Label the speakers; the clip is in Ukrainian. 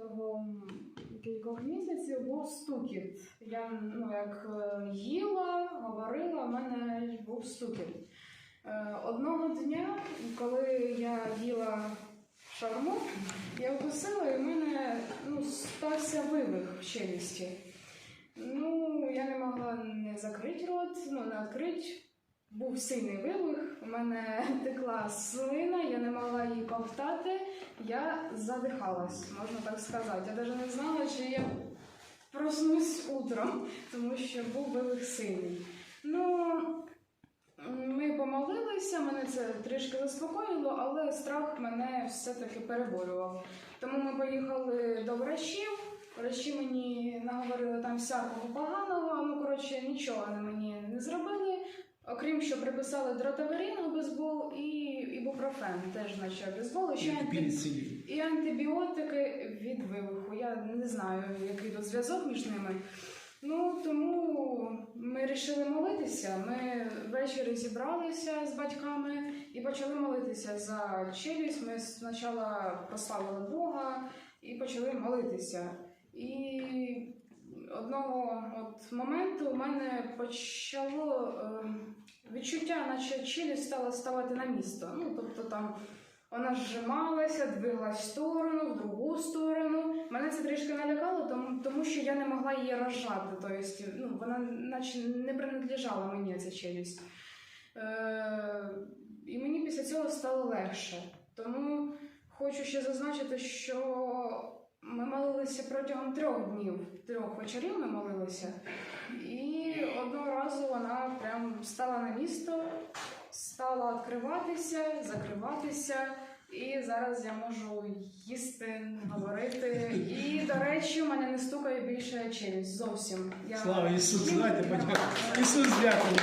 Speaker 1: Протягом кількох місяців був стукіт. Я ну, як е, їла, говорила, в мене був стукіт. Е, Одного дня, коли я їла шаурму, я вкусила і в мене ну, стався вивих в челюсті. Ну, я не могла не закрити рот, ну, не відкрити. Був сильний вивих, мене текла слина, я не могла її ковтати, я задихалась, можна так сказати. Я навіть не знала, чи я проснусь утром, тому що був вивих сильний. Ну, ми помолилися, мене це трішки заспокоїло, але страх мене все-таки переборював. Тому ми поїхали до врачів. Врачі мені наговорили там всякого поганого, ну коротше, нічого вони мені не зробили. Окрім що приписали дротаверин, обезбол і ібупрофен, теж наче обезбол, і ще анти... І антибіотики від вибуху. Я не знаю, який тут зв'язок між ними. Ну тому ми вирішили молитися. Ми ввечері зібралися з батьками і почали молитися за челюсть. Ми спочатку прославили Бога і почали молитися. І одного от моменту у мене почало е, відчуття, наче челюсть стала ставати на місто. Ну тобто там вона зжималася, двигалась в сторону, в другу сторону. Мене це трішки налякало, тому, тому що я не могла її розжати. Тобто, ну, вона наче не принадлежала мені ця челюсть. Е, і мені після цього стало легше. Тому хочу ще зазначити, що ми молилися протягом трьох днів, трьох вечорів ми молилися. І одного разу вона прям стала на місто, стала відкриватися, закриватися. І зараз я можу їсти, говорити. І, до речі, у мене не стукає більше челюсть зовсім. Я...
Speaker 2: Слава Ісусу! Подякуємо.
Speaker 1: нормально.
Speaker 2: Ісус, дякую.